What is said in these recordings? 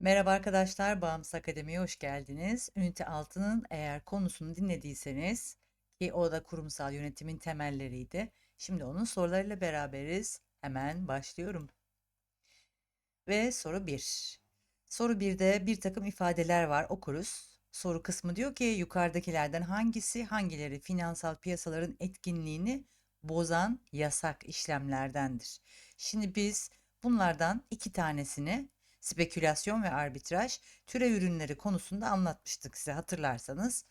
Merhaba arkadaşlar, Bağımsız Akademi'ye hoş geldiniz. Ünite 6'nın eğer konusunu dinlediyseniz ki o da kurumsal yönetimin temelleriydi. Şimdi onun sorularıyla beraberiz. Hemen başlıyorum. Ve soru 1. Soru 1'de bir takım ifadeler var okuruz. Soru kısmı diyor ki yukarıdakilerden hangisi hangileri finansal piyasaların etkinliğini bozan yasak işlemlerdendir? Şimdi biz bunlardan iki tanesini spekülasyon ve arbitraj türev ürünleri konusunda anlatmıştık size hatırlarsanız.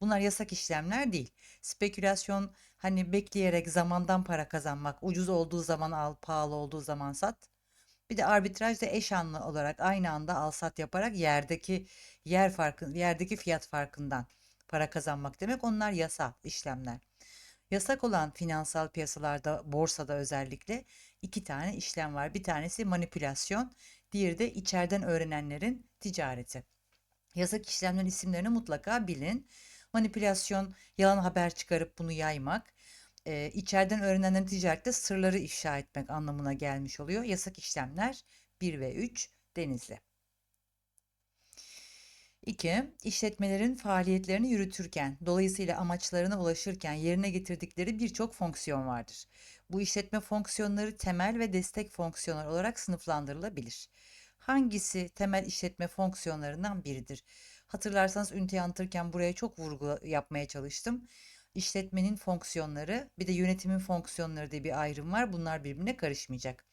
Bunlar yasak işlemler değil. Spekülasyon hani bekleyerek zamandan para kazanmak, ucuz olduğu zaman al, pahalı olduğu zaman sat. Bir de arbitraj da eş anlı olarak aynı anda al sat yaparak yerdeki yer farkı, yerdeki fiyat farkından para kazanmak demek. Onlar yasal işlemler. Yasak olan finansal piyasalarda, borsada özellikle iki tane işlem var. Bir tanesi manipülasyon, diğeri de içeriden öğrenenlerin ticareti. Yasak işlemlerin isimlerini mutlaka bilin. Manipülasyon, yalan haber çıkarıp bunu yaymak. E, içeriden öğrenenlerin ticarette sırları ifşa etmek anlamına gelmiş oluyor. Yasak işlemler 1 ve 3 Denizli. 2. İşletmelerin faaliyetlerini yürütürken, dolayısıyla amaçlarına ulaşırken yerine getirdikleri birçok fonksiyon vardır. Bu işletme fonksiyonları temel ve destek fonksiyonlar olarak sınıflandırılabilir. Hangisi temel işletme fonksiyonlarından biridir? Hatırlarsanız üniteyi anlatırken buraya çok vurgu yapmaya çalıştım. İşletmenin fonksiyonları, bir de yönetimin fonksiyonları diye bir ayrım var. Bunlar birbirine karışmayacak.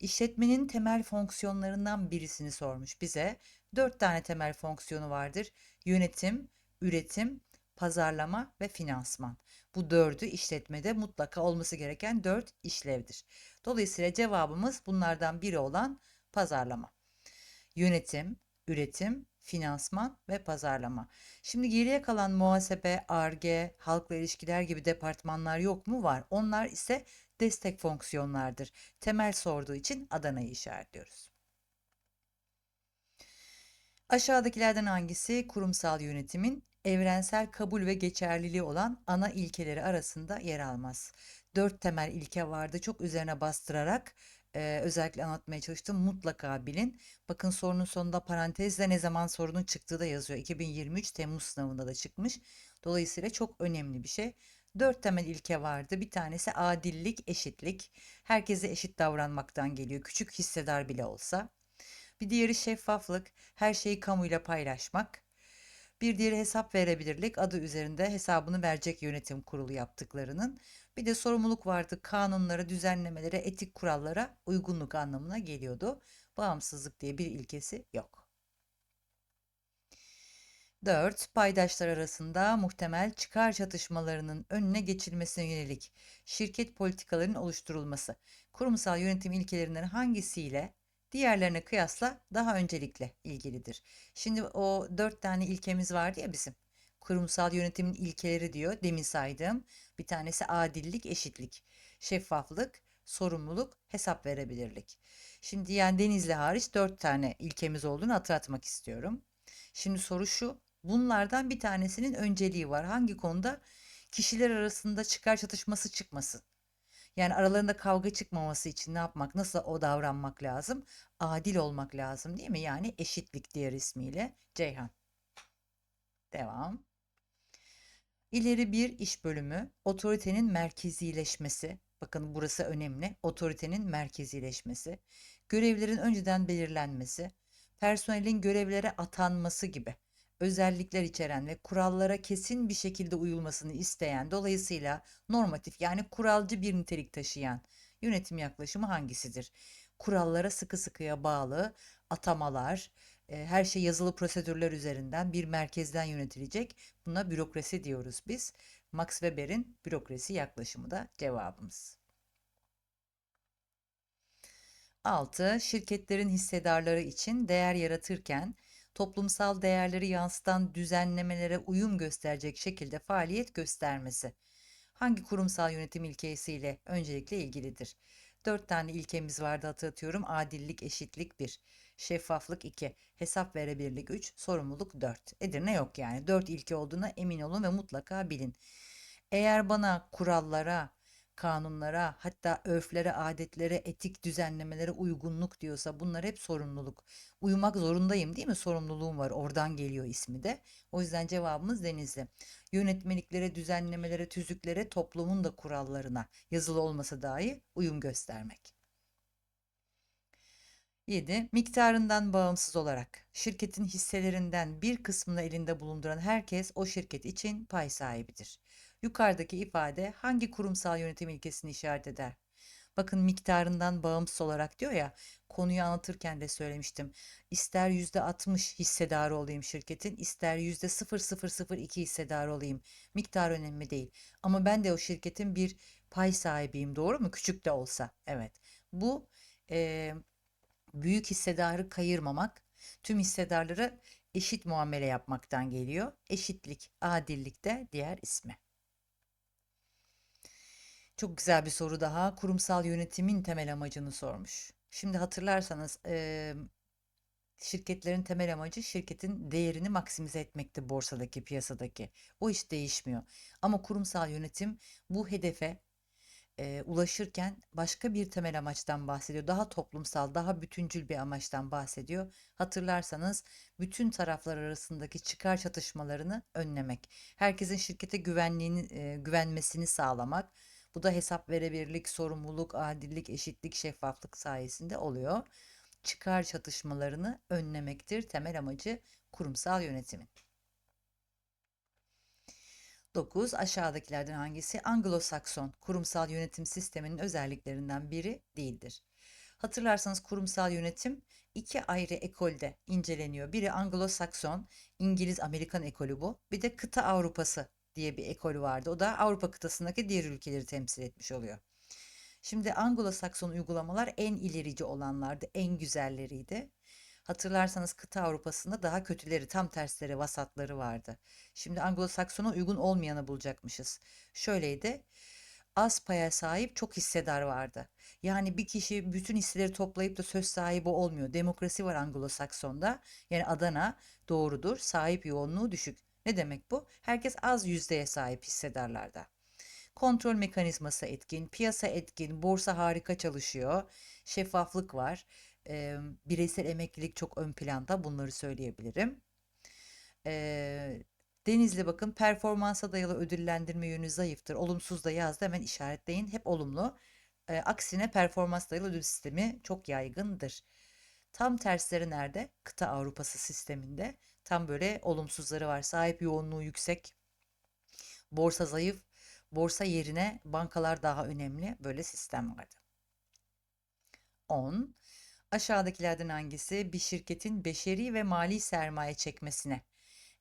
İşletmenin temel fonksiyonlarından birisini sormuş bize. Dört tane temel fonksiyonu vardır. Yönetim, üretim, pazarlama ve finansman. Bu dördü işletmede mutlaka olması gereken dört işlevdir. Dolayısıyla cevabımız bunlardan biri olan pazarlama. Yönetim, üretim, finansman ve pazarlama. Şimdi geriye kalan muhasebe, arge, halkla ilişkiler gibi departmanlar yok mu? Var. Onlar ise destek fonksiyonlardır. Temel sorduğu için Adana'yı işaretliyoruz. Aşağıdakilerden hangisi kurumsal yönetimin evrensel kabul ve geçerliliği olan ana ilkeleri arasında yer almaz? Dört temel ilke vardı. Çok üzerine bastırarak e, özellikle anlatmaya çalıştım. Mutlaka bilin. Bakın sorunun sonunda parantezle ne zaman sorunun çıktığı da yazıyor. 2023 Temmuz sınavında da çıkmış. Dolayısıyla çok önemli bir şey. Dört temel ilke vardı. Bir tanesi adillik, eşitlik. Herkese eşit davranmaktan geliyor. Küçük hissedar bile olsa. Bir diğeri şeffaflık. Her şeyi kamuyla paylaşmak. Bir diğeri hesap verebilirlik. Adı üzerinde hesabını verecek yönetim kurulu yaptıklarının. Bir de sorumluluk vardı. Kanunlara, düzenlemelere, etik kurallara uygunluk anlamına geliyordu. Bağımsızlık diye bir ilkesi yok. 4. Paydaşlar arasında muhtemel çıkar çatışmalarının önüne geçilmesine yönelik şirket politikalarının oluşturulması. Kurumsal yönetim ilkelerinden hangisiyle diğerlerine kıyasla daha öncelikle ilgilidir. Şimdi o dört tane ilkemiz vardı ya bizim. Kurumsal yönetimin ilkeleri diyor. Demin saydığım bir tanesi adillik, eşitlik, şeffaflık, sorumluluk, hesap verebilirlik. Şimdi yani Denizli hariç dört tane ilkemiz olduğunu hatırlatmak istiyorum. Şimdi soru şu. Bunlardan bir tanesinin önceliği var. Hangi konuda? Kişiler arasında çıkar çatışması çıkmasın. Yani aralarında kavga çıkmaması için ne yapmak, nasıl o davranmak lazım? Adil olmak lazım değil mi? Yani eşitlik diğer ismiyle Ceyhan. Devam. İleri bir iş bölümü, otoritenin merkezileşmesi. Bakın burası önemli. Otoritenin merkezileşmesi, görevlerin önceden belirlenmesi, personelin görevlere atanması gibi özellikler içeren ve kurallara kesin bir şekilde uyulmasını isteyen, dolayısıyla normatif yani kuralcı bir nitelik taşıyan yönetim yaklaşımı hangisidir? Kurallara sıkı sıkıya bağlı atamalar, e, her şey yazılı prosedürler üzerinden bir merkezden yönetilecek. Buna bürokrasi diyoruz biz. Max Weber'in bürokrasi yaklaşımı da cevabımız. 6. Şirketlerin hissedarları için değer yaratırken toplumsal değerleri yansıtan düzenlemelere uyum gösterecek şekilde faaliyet göstermesi. Hangi kurumsal yönetim ilkesiyle öncelikle ilgilidir? Dört tane ilkemiz vardı hatırlatıyorum. Adillik, eşitlik 1, şeffaflık 2, hesap verebilirlik 3, sorumluluk 4. Edirne yok yani. Dört ilke olduğuna emin olun ve mutlaka bilin. Eğer bana kurallara, kanunlara, hatta örflere, adetlere, etik düzenlemelere uygunluk diyorsa bunlar hep sorumluluk. Uyumak zorundayım değil mi? Sorumluluğum var. Oradan geliyor ismi de. O yüzden cevabımız Denizli. Yönetmeliklere, düzenlemelere, tüzüklere, toplumun da kurallarına yazılı olmasa dahi uyum göstermek. 7. Miktarından bağımsız olarak şirketin hisselerinden bir kısmını elinde bulunduran herkes o şirket için pay sahibidir. Yukarıdaki ifade hangi kurumsal yönetim ilkesini işaret eder? Bakın miktarından bağımsız olarak diyor ya konuyu anlatırken de söylemiştim. İster %60 hissedarı olayım şirketin, ister %0002 hissedarı olayım. Miktar önemli değil. Ama ben de o şirketin bir pay sahibiyim doğru mu? Küçük de olsa. Evet. Bu eee büyük hissedarı kayırmamak, tüm hissedarlara eşit muamele yapmaktan geliyor. Eşitlik, adillik de diğer ismi. Çok güzel bir soru daha. Kurumsal yönetimin temel amacını sormuş. Şimdi hatırlarsanız şirketlerin temel amacı şirketin değerini maksimize etmekti borsadaki, piyasadaki. O hiç değişmiyor. Ama kurumsal yönetim bu hedefe ulaşırken başka bir temel amaçtan bahsediyor. Daha toplumsal, daha bütüncül bir amaçtan bahsediyor. Hatırlarsanız bütün taraflar arasındaki çıkar çatışmalarını önlemek, herkesin şirkete güvenliğini, güvenmesini sağlamak. Bu da hesap verebilirlik, sorumluluk, adillik, eşitlik, şeffaflık sayesinde oluyor. Çıkar çatışmalarını önlemektir temel amacı kurumsal yönetimin. 9. Aşağıdakilerden hangisi Anglo-Sakson kurumsal yönetim sisteminin özelliklerinden biri değildir? Hatırlarsanız kurumsal yönetim iki ayrı ekolde inceleniyor. Biri Anglo-Sakson, İngiliz-Amerikan ekolü bu. Bir de kıta Avrupası diye bir ekolü vardı. O da Avrupa kıtasındaki diğer ülkeleri temsil etmiş oluyor. Şimdi Anglo-Sakson uygulamalar en ilerici olanlardı, en güzelleriydi. Hatırlarsanız kıta Avrupa'sında daha kötüleri, tam tersleri, vasatları vardı. Şimdi Anglo-Sakson'a uygun olmayanı bulacakmışız. Şöyleydi. Az paya sahip çok hissedar vardı. Yani bir kişi bütün hisseleri toplayıp da söz sahibi olmuyor. Demokrasi var Anglo-Sakson'da. Yani Adana doğrudur. Sahip yoğunluğu düşük. Ne demek bu? Herkes az yüzdeye sahip hissedarlarda. Kontrol mekanizması etkin, piyasa etkin, borsa harika çalışıyor, şeffaflık var, e, bireysel emeklilik çok ön planda bunları söyleyebilirim. E, Denizli bakın performansa dayalı ödüllendirme yönü zayıftır. Olumsuz da yazdı hemen işaretleyin. Hep olumlu. E, aksine performans dayalı ödül sistemi çok yaygındır. Tam tersleri nerede? Kıta Avrupası sisteminde. Tam böyle olumsuzları var. Sahip yoğunluğu yüksek. Borsa zayıf. Borsa yerine bankalar daha önemli. Böyle sistem vardı. 10. Aşağıdakilerden hangisi bir şirketin beşeri ve mali sermaye çekmesine,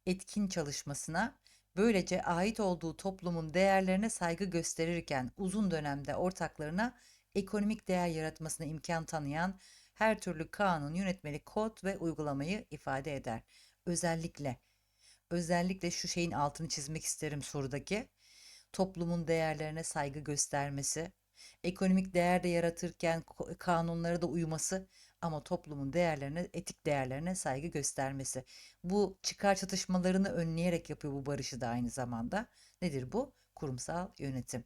etkin çalışmasına, böylece ait olduğu toplumun değerlerine saygı gösterirken uzun dönemde ortaklarına ekonomik değer yaratmasına imkan tanıyan her türlü kanun, yönetmelik, kod ve uygulamayı ifade eder. Özellikle, özellikle şu şeyin altını çizmek isterim sorudaki. Toplumun değerlerine saygı göstermesi, ekonomik değer de yaratırken kanunlara da uyması ama toplumun değerlerine, etik değerlerine saygı göstermesi. Bu çıkar çatışmalarını önleyerek yapıyor bu barışı da aynı zamanda. Nedir bu? Kurumsal yönetim.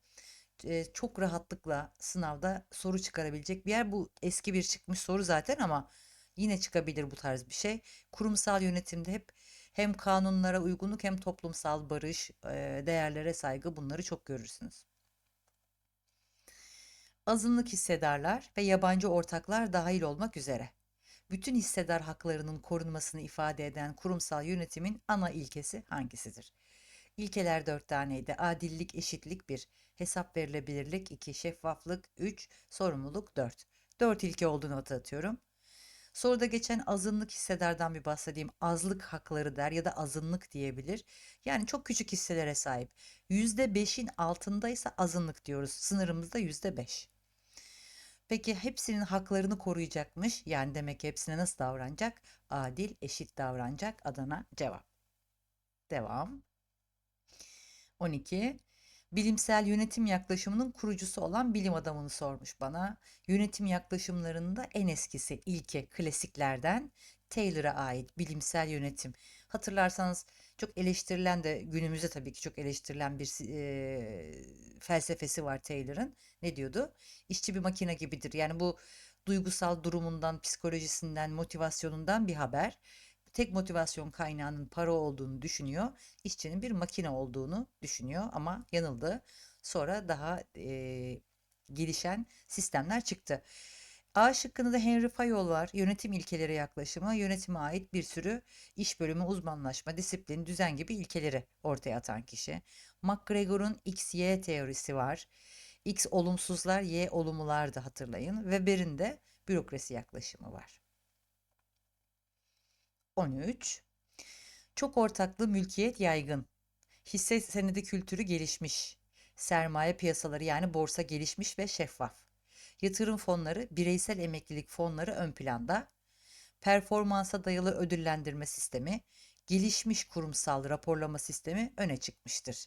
Ee, çok rahatlıkla sınavda soru çıkarabilecek bir yer. Bu eski bir çıkmış soru zaten ama yine çıkabilir bu tarz bir şey. Kurumsal yönetimde hep hem kanunlara uygunluk hem toplumsal barış, değerlere saygı bunları çok görürsünüz azınlık hissedarlar ve yabancı ortaklar dahil olmak üzere. Bütün hissedar haklarının korunmasını ifade eden kurumsal yönetimin ana ilkesi hangisidir? İlkeler dört taneydi. Adillik, eşitlik bir, hesap verilebilirlik iki, şeffaflık üç, sorumluluk dört. Dört ilke olduğunu hatırlatıyorum. Soruda geçen azınlık hissedardan bir bahsedeyim. Azlık hakları der ya da azınlık diyebilir. Yani çok küçük hisselere sahip. %5'in altındaysa azınlık diyoruz. Sınırımızda %5. Peki hepsinin haklarını koruyacakmış. Yani demek ki hepsine nasıl davranacak? Adil, eşit davranacak. Adana cevap. Devam. 12. Bilimsel yönetim yaklaşımının kurucusu olan bilim adamını sormuş bana. Yönetim yaklaşımlarında en eskisi ilke klasiklerden Taylor'a ait bilimsel yönetim. Hatırlarsanız Çok eleştirilen de günümüzde tabii ki çok eleştirilen bir eee, felsefesi var Taylor'ın. Ne diyordu? İşçi bir makine gibidir. Yani bu duygusal durumundan, psikolojisinden, motivasyonundan bir haber. Tek motivasyon kaynağının para olduğunu düşünüyor. İşçinin bir makine olduğunu düşünüyor ama yanıldı. Sonra daha eee, gelişen sistemler çıktı. A şıkkında da Henry Fayol var. Yönetim ilkeleri yaklaşımı, yönetime ait bir sürü iş bölümü, uzmanlaşma, disiplin, düzen gibi ilkeleri ortaya atan kişi. McGregor'un X-Y teorisi var. X olumsuzlar, Y olumlular da hatırlayın. Weber'in de bürokrasi yaklaşımı var. 13. Çok ortaklı mülkiyet yaygın. Hisse senedi kültürü gelişmiş. Sermaye piyasaları yani borsa gelişmiş ve şeffaf. Yatırım fonları, bireysel emeklilik fonları ön planda. Performansa dayalı ödüllendirme sistemi, gelişmiş kurumsal raporlama sistemi öne çıkmıştır.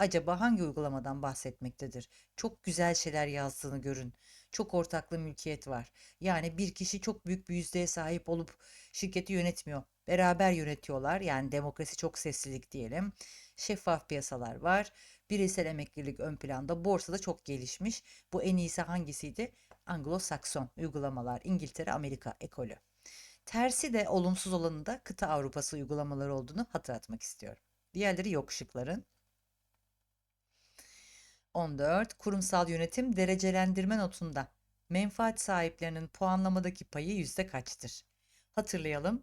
Acaba hangi uygulamadan bahsetmektedir? Çok güzel şeyler yazdığını görün. Çok ortaklı mülkiyet var. Yani bir kişi çok büyük bir yüzdeye sahip olup şirketi yönetmiyor. Beraber yönetiyorlar. Yani demokrasi çok seslilik diyelim. Şeffaf piyasalar var. Bireysel emeklilik ön planda. Borsada çok gelişmiş. Bu en iyisi hangisiydi? Anglo-Sakson uygulamalar. İngiltere, Amerika ekolü. Tersi de olumsuz olanı da kıta Avrupası uygulamaları olduğunu hatırlatmak istiyorum. Diğerleri yok şıkların. 14. Kurumsal yönetim derecelendirme notunda menfaat sahiplerinin puanlamadaki payı yüzde kaçtır? Hatırlayalım.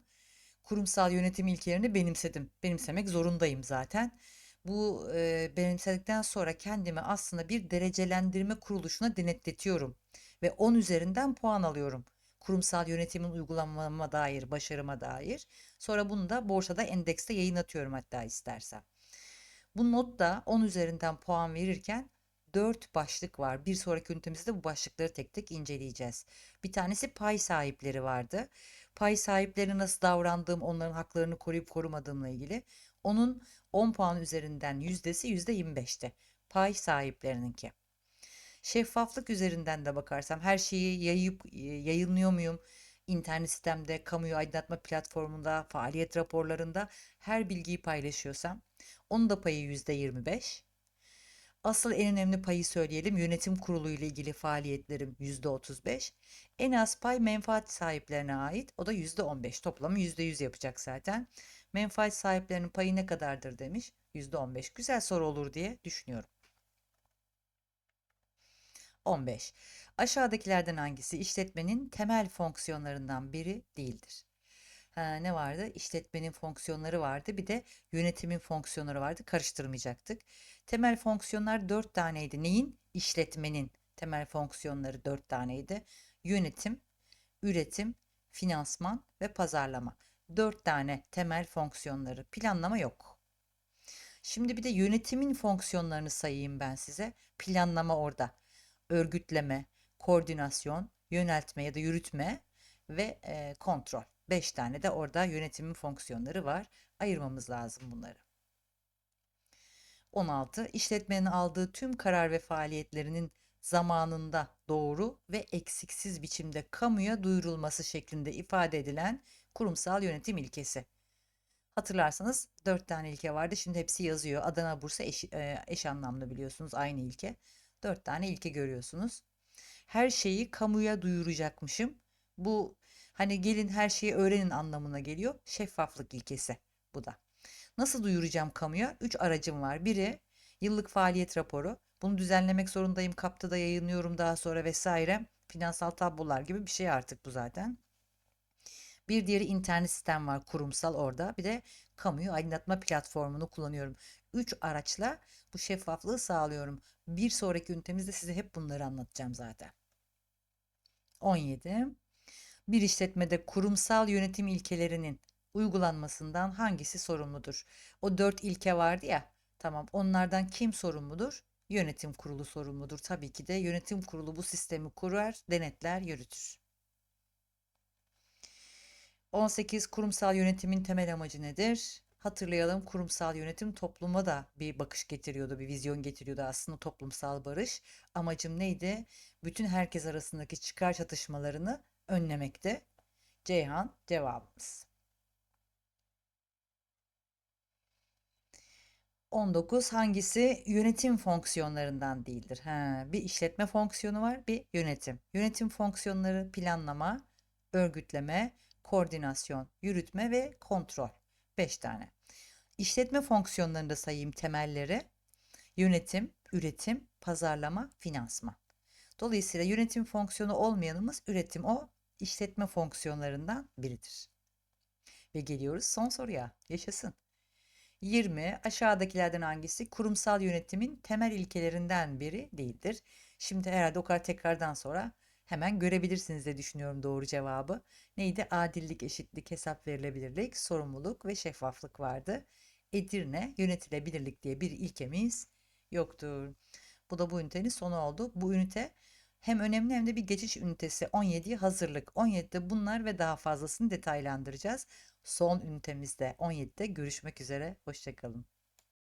Kurumsal yönetim ilkelerini benimsedim. Benimsemek zorundayım zaten. Bu e, benimsedikten sonra kendimi aslında bir derecelendirme kuruluşuna denetletiyorum ve 10 üzerinden puan alıyorum. Kurumsal yönetimin uygulamama dair, başarıma dair. Sonra bunu da borsada endekste yayınlatıyorum hatta istersem. Bu notta 10 üzerinden puan verirken 4 başlık var. Bir sonraki ünitemizde bu başlıkları tek tek inceleyeceğiz. Bir tanesi pay sahipleri vardı. Pay sahiplerine nasıl davrandığım, onların haklarını koruyup korumadığımla ilgili. Onun 10 puan üzerinden yüzdesi %25'ti. Pay sahiplerininki. Şeffaflık üzerinden de bakarsam her şeyi yayıp e, yayınlıyor muyum? İnternet sitemde, kamuyu aydınlatma platformunda, faaliyet raporlarında her bilgiyi paylaşıyorsam onun da payı %25. Asıl en önemli payı söyleyelim. Yönetim kurulu ile ilgili faaliyetlerim %35. En az pay menfaat sahiplerine ait. O da %15. Toplamı %100 yapacak zaten. Menfaat sahiplerinin payı ne kadardır demiş. %15. Güzel soru olur diye düşünüyorum. 15. Aşağıdakilerden hangisi işletmenin temel fonksiyonlarından biri değildir? Ha, ne vardı? İşletmenin fonksiyonları vardı. Bir de yönetimin fonksiyonları vardı. Karıştırmayacaktık. Temel fonksiyonlar dört taneydi. Neyin? İşletmenin temel fonksiyonları dört taneydi. Yönetim, üretim, finansman ve pazarlama. Dört tane temel fonksiyonları. Planlama yok. Şimdi bir de yönetimin fonksiyonlarını sayayım ben size. Planlama orada. Örgütleme, koordinasyon, yöneltme ya da yürütme ve e, kontrol. 5 tane de orada yönetimin fonksiyonları var. Ayırmamız lazım bunları. 16. İşletmenin aldığı tüm karar ve faaliyetlerinin zamanında doğru ve eksiksiz biçimde kamuya duyurulması şeklinde ifade edilen kurumsal yönetim ilkesi. Hatırlarsanız 4 tane ilke vardı. Şimdi hepsi yazıyor. Adana, Bursa eş, e, eş anlamlı biliyorsunuz aynı ilke. 4 tane ilke görüyorsunuz. Her şeyi kamuya duyuracakmışım. Bu hani gelin her şeyi öğrenin anlamına geliyor. Şeffaflık ilkesi bu da. Nasıl duyuracağım kamuya? 3 aracım var. Biri yıllık faaliyet raporu. Bunu düzenlemek zorundayım. Kaptıda yayınlıyorum daha sonra vesaire. Finansal tablolar gibi bir şey artık bu zaten. Bir diğeri internet sistem var kurumsal orada. Bir de kamuyu aydınlatma platformunu kullanıyorum. Üç araçla bu şeffaflığı sağlıyorum. Bir sonraki ünitemizde size hep bunları anlatacağım zaten. 17. Bir işletmede kurumsal yönetim ilkelerinin uygulanmasından hangisi sorumludur? O dört ilke vardı ya. Tamam onlardan kim sorumludur? Yönetim kurulu sorumludur. Tabii ki de yönetim kurulu bu sistemi kurar, denetler, yürütür. 18 kurumsal yönetimin temel amacı nedir? Hatırlayalım kurumsal yönetim topluma da bir bakış getiriyordu, bir vizyon getiriyordu aslında toplumsal barış. Amacım neydi? Bütün herkes arasındaki çıkar çatışmalarını önlemekte. Ceyhan cevabımız. 19 hangisi yönetim fonksiyonlarından değildir? Ha, bir işletme fonksiyonu var, bir yönetim. Yönetim fonksiyonları planlama, örgütleme, koordinasyon, yürütme ve kontrol. 5 tane. İşletme fonksiyonlarını da sayayım temelleri. Yönetim, üretim, pazarlama, finansman. Dolayısıyla yönetim fonksiyonu olmayanımız üretim o işletme fonksiyonlarından biridir. Ve geliyoruz son soruya. Yaşasın. 20 aşağıdakilerden hangisi kurumsal yönetimin temel ilkelerinden biri değildir? Şimdi herhalde o kadar tekrardan sonra hemen görebilirsiniz diye düşünüyorum doğru cevabı. Neydi? Adillik, eşitlik, hesap verilebilirlik, sorumluluk ve şeffaflık vardı. Edirne yönetilebilirlik diye bir ilkemiz yoktur. Bu da bu ünitenin sonu oldu. Bu ünite hem önemli hem de bir geçiş ünitesi 17'ye hazırlık. 17'de bunlar ve daha fazlasını detaylandıracağız. Son ünitemizde 17'de görüşmek üzere. Hoşçakalın.